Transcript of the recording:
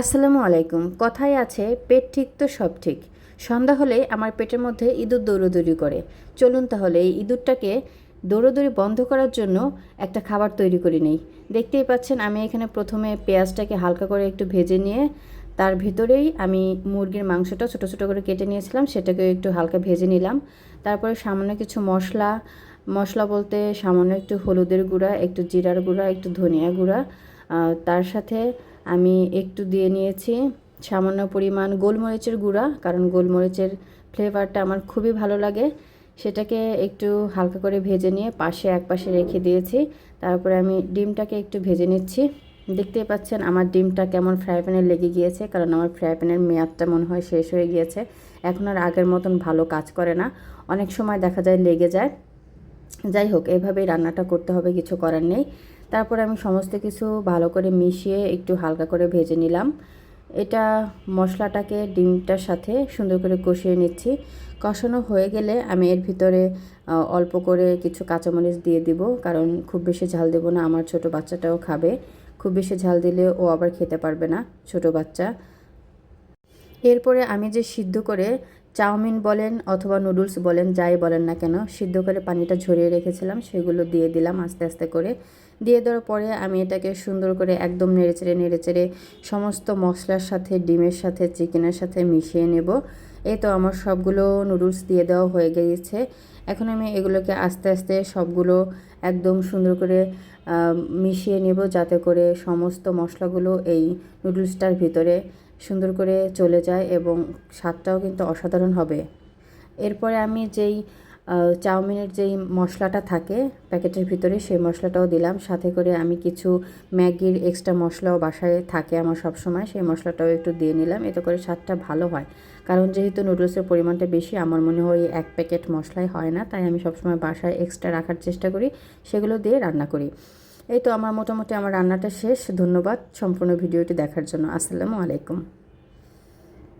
আসসালামু আলাইকুম। কথায় আছে, পেট ঠিক তো সব ঠিক। সন্ধ্যা হলে আমার পেটের মধ্যে ইঁদুর দৌড়োদৌড়ি করে। চলুন তাহলে এই ইঁদুরটাকে দৌড়োদৌড়ি বন্ধ করার জন্য একটা খাবার তৈরি করে নেই। দেখতেই পাচ্ছেন, আমি এখানে প্রথমে পেঁয়াজটাকে হালকা করে একটু ভেজে নিয়ে, তার ভিতরেই আমি মুরগির মাংসটা ছোটো ছোটো করে কেটে নিয়েছিলাম, সেটাকে একটু হালকা ভেজে নিলাম। তারপরে সামান্য কিছু মশলা মশলা বলতে সামান্য একটু হলুদের গুঁড়া, একটু জিরার গুঁড়া, একটু ধনিয়া গুঁড়া তার সাথে আমি একটু দিয়ে নিয়েছি সামান্য পরিমাণ গোলমরিচের গুঁড়া, কারণ গোলমরিচের ফ্লেভারটা আমার খুবই ভালো লাগে। সেটাকে একটু হালকা করে ভেজে নিয়ে পাশে এক পাশে রেখে দিয়েছি। তারপরে আমি ডিমটাকে একটু ভেজে নিচ্ছি। দেখতেই পাচ্ছেন আমার ডিমটা কেমন ফ্রাই প্যানে লেগে গিয়েছে, কারণ আমার ফ্রাই প্যানের মেয়াদটা মনে হয় শেষ হয়ে গিয়েছে। এখন আর আগের মতন ভালো কাজ করে না। অনেক সময় দেখা যায় লেগে যায়। যাই হোক, এভাবেই রান্নাটা করতে হবে, কিছু করার নেই। তারপর আমি সমস্ত কিছু ভালো করে মিশিয়ে একটু হালকা করে ভেজে নিলাম। এটা মশলাটাকে ডিমটার সাথে সুন্দর করে কষিয়ে নিচ্ছি। কষানো হয়ে গেলে আমি এর ভিতরে অল্প করে কিছু কাঁচামরিচ দিয়ে দিব, কারণ খুব বেশি ঝাল দেবো না, আমার ছোট বাচ্চাটাও খাবে। খুব বেশি ঝাল দিলে ও আবার খেতে পারবে না, ছোট বাচ্চা। এরপরে আমি যে সিদ্ধ করে চাউমিন বলেন অথবা নুডলস বলেন, যাই বলেন না কেন, সিদ্ধ করে পানিটা ঝরিয়ে রেখেছিলাম, সেগুলো দিয়ে দিলাম আস্তে আস্তে করে। দিয়ে দেওয়ার পরে আমি এটাকে সুন্দর করে একদম নেড়েচেড়ে নেড়েচেড়ে সমস্ত মশলার সাথে, ডিমের সাথে, চিকেনের সাথে মিশিয়ে নেব। এই তো আমার সবগুলো নুডলস দিয়ে দেওয়া হয়ে গিয়েছে। এখন আমি এগুলোকে আস্তে আস্তে সবগুলো একদম সুন্দর করে মিশিয়ে নেব যাতে করে সমস্ত মশলাগুলো এই নুডলসটার ভিতরে সুন্দর করে চলে যায় এবং স্বাদটাও কিন্তু অসাধারণ হবে। এরপরে আমি যেই চাউমিনের যেই মশলাটা থাকে, প্যাকেটের ভিতরে সেই মশলাটাও দিলাম। সাথে করে আমি কিছু ম্যাগির এক্সট্রা মশলাও বাসায় থাকে আমার সব সময় সেই মশলাটাও একটু দিয়ে নিলাম। এতে করে স্বাদটা ভালো হয়। কারণ যেহেতু নুডলসের পরিমাণটা বেশি, আমার মনে হয় এক প্যাকেট মশলাই হয় না, তাই আমি সবসময় বাসায় এক্সট্রা রাখার চেষ্টা করি, সেগুলো দিয়ে রান্না করি। এই তো আমার মোটামুটি আমার রান্নাটা শেষ। ধন্যবাদ সম্পূর্ণ ভিডিওটি দেখার জন্য। আসসালামু আলাইকুম।